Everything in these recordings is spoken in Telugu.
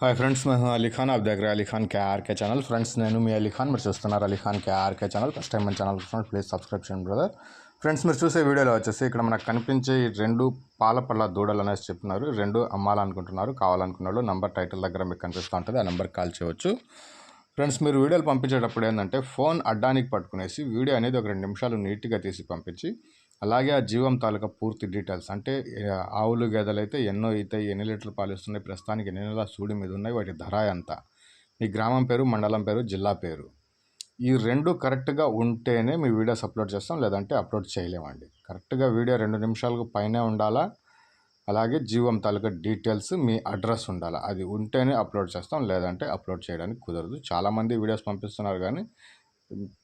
హాయ్ ఫ్రెండ్స్ మేము అలీ ఖాన్ దగ్గర Ali Khan KRK channel friends నేను మీ అలీ ఖాన్ మీరు చూస్తున్నారు Ali Khan KRK channel first time మన ఛానల్ చూస్తున్నారు ప్లీజ్ సబ్స్క్రైబ్ చేయండి బ్రదర్ ఫ్రెండ్స్ మీరు చూసే వీడియోలో వచ్చేసి ఇక్కడ మనకు కనిపించే రెండు పాలపళ్ళ దూడలు అనేసి చెప్తున్నారు రెండు అమ్మాలనుకుంటున్నారు కావాలనుకున్నారు వాళ్ళు నంబర్ టైటిల్ దగ్గర మీకు కనిపిస్తూ ఉంటుంది ఆ నెంబర్ కాల్ చేయవచ్చు ఫ్రెండ్స్ మీరు వీడియోలు పంపించేటప్పుడు ఏంటంటే ఫోన్ అడ్డానికి పట్టుకునేసి వీడియో అనేది ఒక రెండు నిమిషాలు నీట్గా తీసి పంపించి అలాగే ఆ జీవం తాలూకా పూర్తి డీటెయిల్స్. అంటే ఆవులు గేదెలు అయితే ఎన్నో అయితే ఎన్ని లీటర్లు పాలు ఇస్తున్నాయి ప్రస్తుతానికి ఎన్ని నెలల సూడి మీద ఉన్నాయి వాటి ధర ఎంత? మీ గ్రామం పేరు మండలం పేరు జిల్లా పేరు. ఈ రెండు కరెక్ట్గా ఉంటేనే మీ వీడియోస్ అప్లోడ్ చేస్తాం లేదంటే అప్లోడ్ చేయలేమండి. కరెక్ట్గా వీడియో రెండు నిమిషాలకు పైనే ఉండాలా? అలాగే జీవం తాలూకా డీటెయిల్స్ మీ అడ్రస్ ఉండాలి? అది ఉంటేనే అప్లోడ్ చేస్తాం లేదంటే అప్లోడ్ చేయడానికి కుదరదు. చాలామంది వీడియోస్ పంపిస్తున్నారు కానీ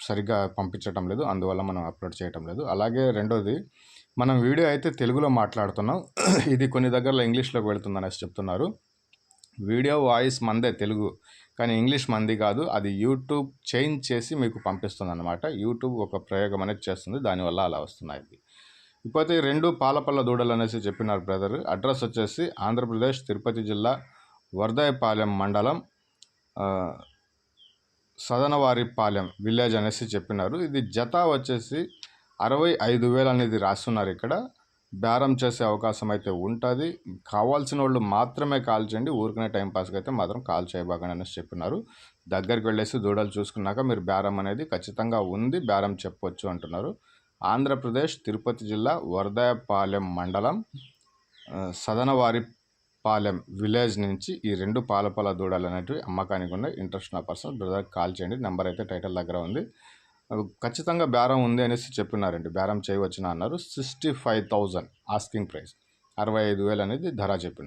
సరిగ్గా పంపించటం లేదు అందువల్ల మనం అప్లోడ్ చేయటం లేదు. అలాగే రెండోది మనం వీడియో అయితే తెలుగులో మాట్లాడుతున్నాం. ఇది కొన్ని దగ్గరలో ఇంగ్లీష్లోకి వెళ్తుందనేసి చెప్తున్నారు. వీడియో వాయిస్ మందే తెలుగు కానీ ఇంగ్లీష్ మంది కాదు. అది యూట్యూబ్ చేంజ్ చేసి మీకు పంపిస్తుంది అనమాట యూట్యూబ్ ఒక ప్రయోగం అనేది చేస్తుంది దానివల్ల అలా వస్తున్నాయి. ఇకపోతే రెండు పాలపల్ల దూడలు అనేసి చెప్పినారు బ్రదర్. అడ్రస్ వచ్చేసి ఆంధ్రప్రదేశ్ తిరుపతి జిల్లా వరదాయపాలెం మండలం సదనవారిపాలెం విలేజ్ అనేసి చెప్పినారు. ఇది జత వచ్చేసి అరవై ఐదు వేలు అనేది రాస్తున్నారు ఇక్కడ. బేరం చేసే అవకాశం అయితే ఉంటుంది. కావాల్సిన వాళ్ళు మాత్రమే కాల్ చేయండి. ఊరికనే టైం అయితే మాత్రం కాల్ చేయబాగండి అనేసి చెప్పినారు. దగ్గరికి వెళ్ళేసి దూడలు చూసుకున్నాక మీరు బేరం అనేది ఖచ్చితంగా ఉంది బేరం చెప్పొచ్చు అంటున్నారు. ఆంధ్రప్రదేశ్ తిరుపతి జిల్లా వరదాయపాలెం మండలం సదనవారి పాలెం విలేజ్ నుంచి ఈ రెండు పాలపాల దూడలు అనేటివి అమ్మకానికి ఉన్నాయి. ఇంట్రెస్ట్ ఉన్న పర్సన్ బ్రదర్ కాల్ చేయండి. నెంబర్ అయితే టైటిల్ దగ్గర ఉంది. ఖచ్చితంగా బేరం ఉంది అనేసి చెప్పినారండి. బేరం చేయవచ్చున అన్నారు. Sixty five thousand asking price. అరవై ఐదు వేలు అనేది ధర చెప్పినారు.